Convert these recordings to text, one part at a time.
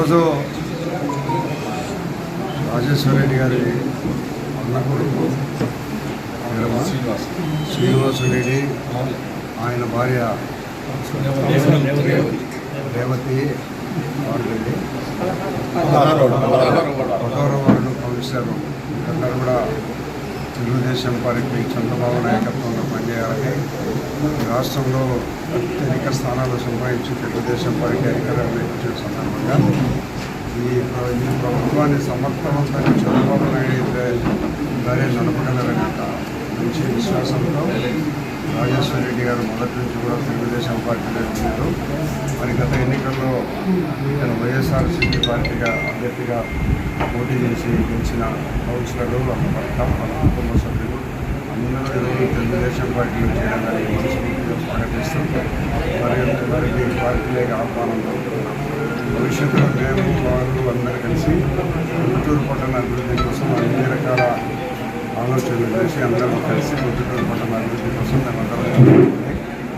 ఈరోజు రాజేశ్వర రెడ్డి గారి అన్న కొడుకు శ్రీనివాస రెడ్డి ఆయన భార్య రేవతి వారిరెడ్డి ఒకరో వార్డు కౌన్సిలర్ అందరూ కూడా తెలుగుదేశం పార్టీ చంద్రబాబు నాయకత్వంలో పనిచేయాలని రాష్ట్రంలో అత్యధిక స్థానాలు సంపాదించి తెలుగుదేశం పార్టీ అధికారంలో వచ్చే సందర్భంగా ఈ ఈ ప్రభుత్వాన్ని సమర్థవంతంగా చంద్రబాబు నాయుడు గారే నడపగలరనే మంచి విశ్వాసంతో రాజేశ్వర రెడ్డి గారు మొదటి నుంచి కూడా తెలుగుదేశం పార్టీలో ఉన్నారు. మరి గత ఎన్నికల్లో ఇతను వైఎస్ఆర్సీపీ పార్టీగా అభ్యర్థిగా పోటీ చేసి గెలిచిన కౌన్సిలర్లు వాళ్ళ భర్త వాళ్ళ కుటుంబ సభ్యులు అందరూ తెలుగుదేశం పార్టీలో చేయాలని మనస్ఫూర్తిగా ఆహ్వానం భవిష్యత్తులో మేము వాళ్ళు అందరూ కలిసి గుంటూరు పట్టణ అభివృద్ధి కోసం అన్ని రకాల ఆలోచనలు చేసి అందరం కలిసి గుంటూరు పట్టణ అభివృద్ధి కోసం మేమందరం కలుపుకొని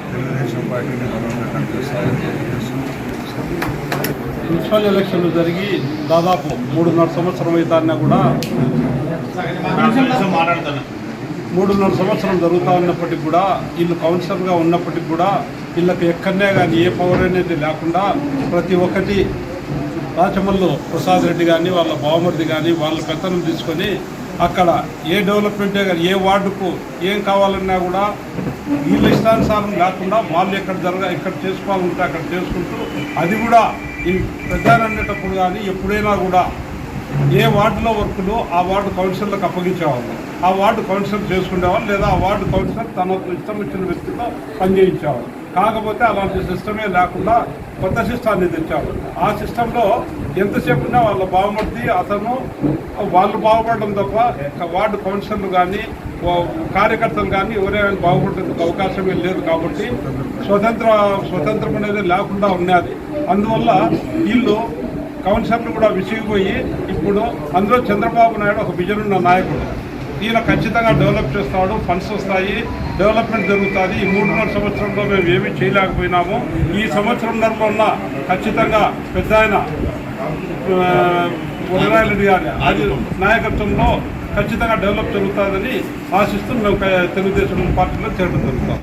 తెలుగుదేశం పార్టీని బలోపేతం చేస్తామని మున్సిపల్ ఎలక్షన్లు జరిగి దాదాపు మూడున్నర సంవత్సరం అవుతాన్నా కూడా మూడున్నర సంవత్సరం జరుగుతూ ఉన్నప్పటికి కూడా వీళ్ళు కౌన్సిలర్గా ఉన్నప్పటికి కూడా వీళ్ళకి ఎక్కడనే కానీ ఏ పవర్ అనేది లేకుండా ప్రతి ఒక్కటి రాచమల్లు ప్రసాద్ రెడ్డి కానీ వాళ్ళ బావమరిది కానీ వాళ్ళ పెత్తనం తీసుకొని అక్కడ ఏ డెవలప్మెంటే కానీ ఏ వార్డుకు ఏం కావాలన్నా కూడా వీళ్ళ ఇష్టానుసారం లేకుండా వాళ్ళు ఎక్కడ జరగ ఎక్కడ చేసుకోవాలంటే అక్కడ చేసుకుంటూ అది కూడా ఈ ప్రధాని అనేటప్పుడు కానీ ఎప్పుడైనా కూడా ఏ వార్డులో వర్కులు ఆ వార్డు కౌన్సిలర్లకు అప్పగించేవాళ్ళు? ఆ వార్డు కౌన్సిలర్ చేసుకునేవాళ్ళు లేదా ఆ వార్డు కౌన్సిలర్ తన ఇష్టం వచ్చిన వ్యక్తితో పనిచేయించేవాళ్ళు? కాకపోతే అలాంటి సిస్టమే లేకుండా కొత్త సిస్టాన్ని తెచ్చారు ఆ సిస్టంలో ఎంతసేపు ఉన్నా వాళ్ళ బాగుపడితే అతను వాళ్ళు బాగుపడడం తప్ప వార్డు కౌన్సిలర్లు కానీ కార్యకర్తలు కానీ ఎవరైనా బాగుపడేందుకు అవకాశమే లేదు కాబట్టి స్వతంత్ర స్వతంత్రం అనేది లేకుండా ఉన్నది అందువల్ల వీళ్ళు కౌన్సిలర్లు కూడా విసిగిపోయి ఇప్పుడు అందులో చంద్రబాబు నాయుడు ఒక విజన్ ఉన్న నాయకుడు. ఈయన ఖచ్చితంగా డెవలప్ చేస్తాడు ఫండ్స్ వస్తాయి డెవలప్మెంట్ జరుగుతుంది. ఈ మూడున్నర సంవత్సరంలో మేము ఏమీ చేయలేకపోయినాము. ఈ సంవత్సరంలో ఉన్న ఖచ్చితంగా పెద్ద ఆయన రెడ్డి గారి అది నాయకత్వంలో ఖచ్చితంగా డెవలప్ జరుగుతుందని ఆశిస్తూ మేము తెలుగుదేశం పార్టీలో చేరడం జరుగుతాం.